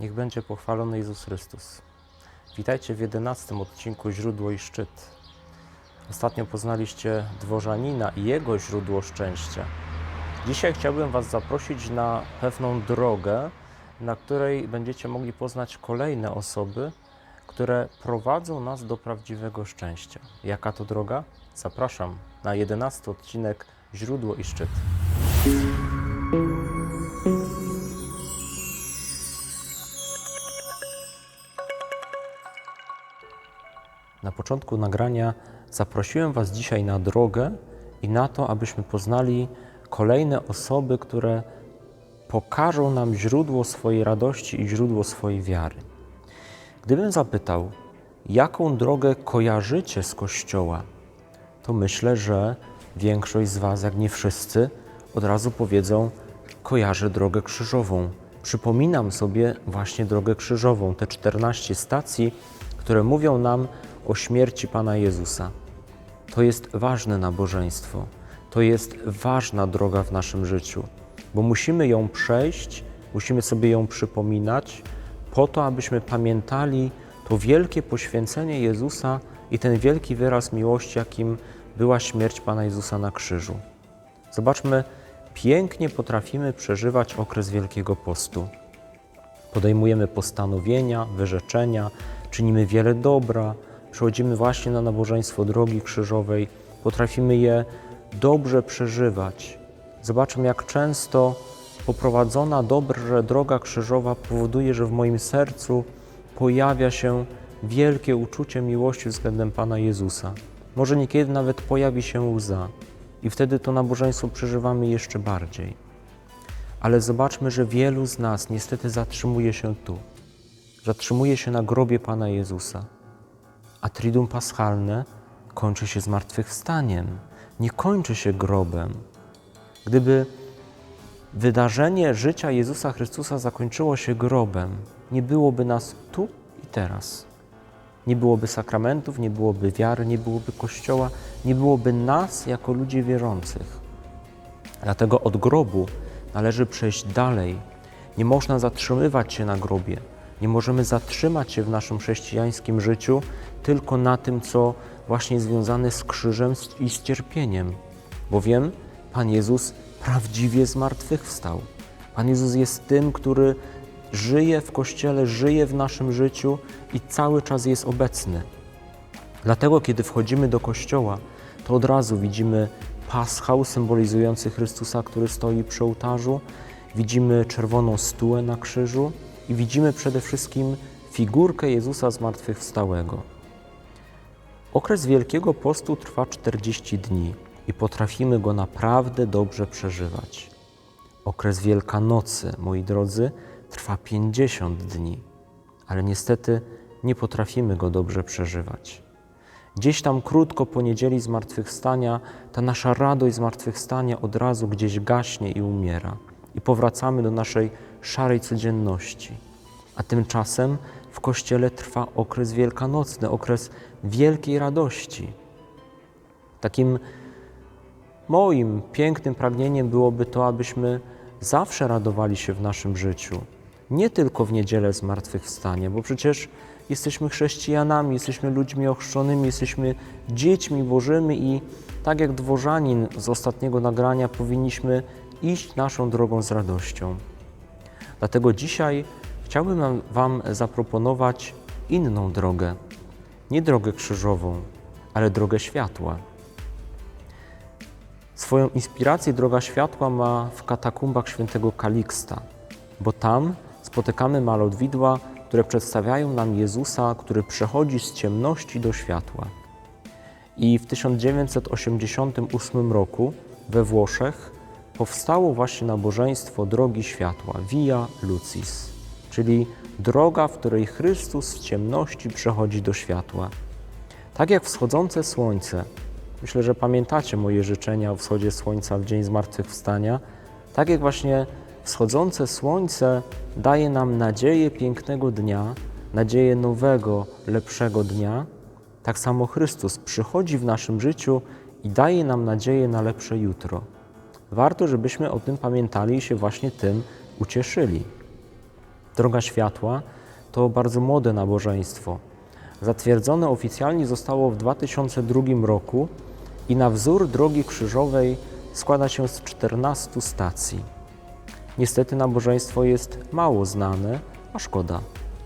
Niech będzie pochwalony Jezus Chrystus. Witajcie w jedenastym odcinku Źródło i Szczyt. Ostatnio poznaliście dworzanina i jego źródło szczęścia. Dzisiaj chciałbym Was zaprosić na pewną drogę, na której będziecie mogli poznać kolejne osoby, które prowadzą nas do prawdziwego szczęścia. Jaka to droga? Zapraszam na jedenasty odcinek Źródło i Szczyt. Na początku nagrania zaprosiłem Was dzisiaj na drogę i na to, abyśmy poznali kolejne osoby, które pokażą nam źródło swojej radości i źródło swojej wiary. Gdybym zapytał, jaką drogę kojarzycie z Kościoła, to myślę, że większość z Was, jak nie wszyscy, od razu powiedzą: Kojarzę drogę krzyżową. Przypominam sobie właśnie drogę krzyżową, te 14 stacji, które mówią nam o śmierci Pana Jezusa. To jest ważne nabożeństwo, to jest ważna droga w naszym życiu, bo musimy ją przejść, musimy sobie ją przypominać, po to, abyśmy pamiętali to wielkie poświęcenie Jezusa i ten wielki wyraz miłości, jakim była śmierć Pana Jezusa na krzyżu. Zobaczmy, pięknie potrafimy przeżywać okres Wielkiego Postu. Podejmujemy postanowienia, wyrzeczenia, czynimy wiele dobra, przychodzimy właśnie na nabożeństwo drogi krzyżowej, potrafimy je dobrze przeżywać. Zobaczmy, jak często poprowadzona dobrze droga krzyżowa powoduje, że w moim sercu pojawia się wielkie uczucie miłości względem Pana Jezusa. Może niekiedy nawet pojawi się łza i wtedy to nabożeństwo przeżywamy jeszcze bardziej. Ale zobaczmy, że wielu z nas niestety zatrzymuje się tu. Zatrzymuje się na grobie Pana Jezusa. A Triduum Paschalne kończy się zmartwychwstaniem, nie kończy się grobem. Gdyby wydarzenie życia Jezusa Chrystusa zakończyło się grobem, nie byłoby nas tu i teraz. Nie byłoby sakramentów, nie byłoby wiary, nie byłoby Kościoła, nie byłoby nas jako ludzi wierzących. Dlatego od grobu należy przejść dalej. Nie można zatrzymywać się na grobie. Nie możemy zatrzymać się w naszym chrześcijańskim życiu tylko na tym, co właśnie związane z krzyżem i z cierpieniem. Bowiem Pan Jezus prawdziwie zmartwychwstał. Pan Jezus jest tym, który żyje w Kościele, żyje w naszym życiu i cały czas jest obecny. Dlatego, kiedy wchodzimy do Kościoła, to od razu widzimy paschał symbolizujący Chrystusa, który stoi przy ołtarzu, widzimy czerwoną stułę na krzyżu i widzimy przede wszystkim figurkę Jezusa zmartwychwstałego. Okres Wielkiego Postu trwa 40 dni i potrafimy go naprawdę dobrze przeżywać. Okres Wielkanocy, moi drodzy, trwa 50 dni, ale niestety nie potrafimy go dobrze przeżywać. Gdzieś tam krótko po niedzieli zmartwychwstania, ta nasza radość zmartwychwstania od razu gdzieś gaśnie i umiera, i powracamy do naszej szarej codzienności. A tymczasem w kościele trwa okres wielkanocny, okres wielkiej radości. Takim moim pięknym pragnieniem byłoby to, abyśmy zawsze radowali się w naszym życiu. Nie tylko w niedzielę zmartwychwstania, bo przecież jesteśmy chrześcijanami, jesteśmy ludźmi ochrzczonymi, jesteśmy dziećmi Bożymi i tak jak dworzanin z ostatniego nagrania powinniśmy iść naszą drogą z radością. Dlatego dzisiaj chciałbym Wam zaproponować inną drogę. Nie drogę krzyżową, ale drogę światła. Swoją inspirację Droga Światła ma w katakumbach świętego Kaliksta, bo tam spotykamy malodwidła, które przedstawiają nam Jezusa, który przechodzi z ciemności do światła. I w 1988 roku we Włoszech powstało właśnie nabożeństwo Drogi Światła, Via Lucis, czyli droga, w której Chrystus z ciemności przechodzi do światła. Tak jak wschodzące słońce, myślę, że pamiętacie moje życzenia o wschodzie słońca w dzień zmartwychwstania, tak jak właśnie wschodzące słońce daje nam nadzieję pięknego dnia, nadzieję nowego, lepszego dnia, tak samo Chrystus przychodzi w naszym życiu i daje nam nadzieję na lepsze jutro. Warto, żebyśmy o tym pamiętali i się właśnie tym ucieszyli. Droga światła to bardzo młode nabożeństwo. Zatwierdzone oficjalnie zostało w 2002 roku i na wzór drogi krzyżowej składa się z 14 stacji. Niestety nabożeństwo jest mało znane, a szkoda.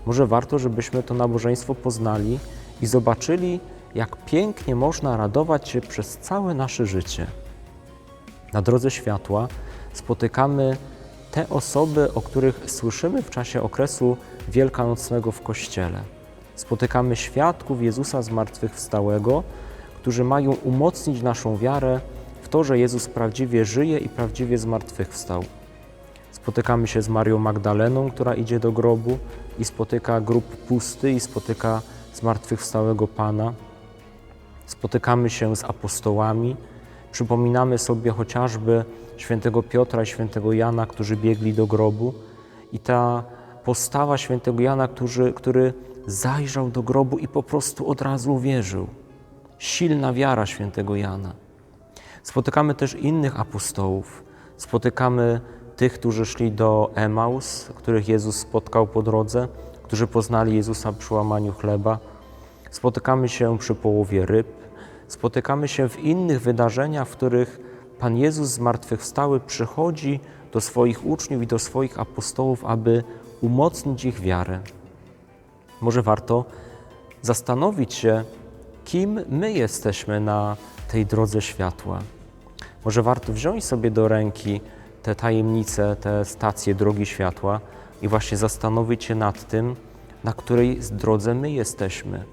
Może warto, żebyśmy to nabożeństwo poznali i zobaczyli, jak pięknie można radować się przez całe nasze życie. Na drodze światła spotykamy te osoby, o których słyszymy w czasie okresu wielkanocnego w Kościele. Spotykamy świadków Jezusa zmartwychwstałego, którzy mają umocnić naszą wiarę w to, że Jezus prawdziwie żyje i prawdziwie zmartwychwstał. Spotykamy się z Marią Magdaleną, która idzie do grobu i spotyka grób pusty i spotyka zmartwychwstałego Pana. Spotykamy się z apostołami, przypominamy sobie chociażby świętego Piotra i świętego Jana, którzy biegli do grobu i ta postawa świętego Jana, który, który zajrzał do grobu i po prostu od razu uwierzył. Silna wiara świętego Jana. Spotykamy też innych apostołów. Spotykamy tych, którzy szli do Emaus, których Jezus spotkał po drodze, którzy poznali Jezusa przy łamaniu chleba. Spotykamy się przy połowie ryb. Spotykamy się w innych wydarzeniach, w których Pan Jezus zmartwychwstały przychodzi do swoich uczniów i do swoich apostołów, aby umocnić ich wiarę. Może warto zastanowić się, kim my jesteśmy na tej drodze światła. Może warto wziąć sobie do ręki te tajemnice, te stacje drogi światła i właśnie zastanowić się nad tym, na której drodze my jesteśmy.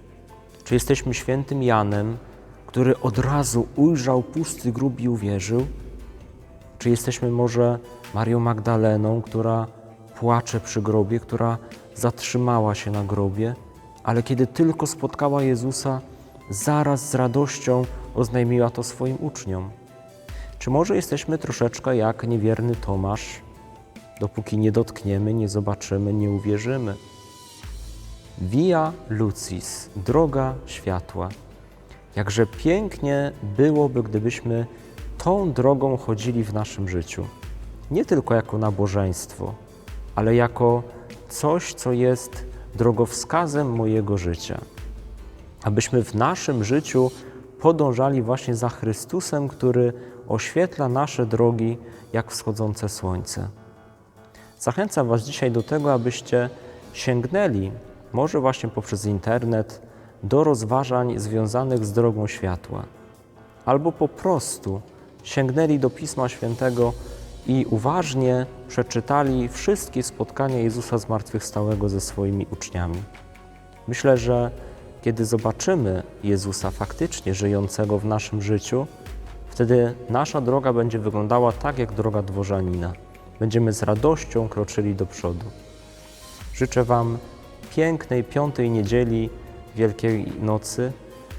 Czy jesteśmy świętym Janem, który od razu ujrzał pusty grób i uwierzył? Czy jesteśmy może Marią Magdaleną, która płacze przy grobie, która zatrzymała się na grobie, ale kiedy tylko spotkała Jezusa, zaraz z radością oznajmiła to swoim uczniom? Czy może jesteśmy troszeczkę jak niewierny Tomasz, dopóki nie dotkniemy, nie zobaczymy, nie uwierzymy? Via Lucis, droga światła. Jakże pięknie byłoby, gdybyśmy tą drogą chodzili w naszym życiu. Nie tylko jako nabożeństwo, ale jako coś, co jest drogowskazem mojego życia. Abyśmy w naszym życiu podążali właśnie za Chrystusem, który oświetla nasze drogi jak wschodzące słońce. Zachęcam Was dzisiaj do tego, abyście sięgnęli, może właśnie poprzez internet, do rozważań związanych z drogą światła, albo po prostu sięgnęli do Pisma Świętego i uważnie przeczytali wszystkie spotkania Jezusa zmartwychwstałego ze swoimi uczniami. Myślę, że kiedy zobaczymy Jezusa faktycznie żyjącego w naszym życiu, wtedy nasza droga będzie wyglądała tak jak droga dworzanina. Będziemy z radością kroczyli do przodu. Życzę Wam pięknej piątej niedzieli Wielkiej Nocy.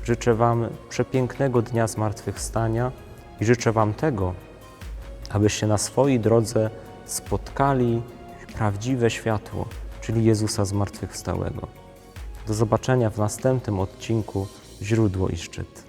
Życzę Wam przepięknego dnia zmartwychwstania i życzę Wam tego, abyście na swojej drodze spotkali prawdziwe światło, czyli Jezusa zmartwychwstałego. Do zobaczenia w następnym odcinku Źródło i Szczyt.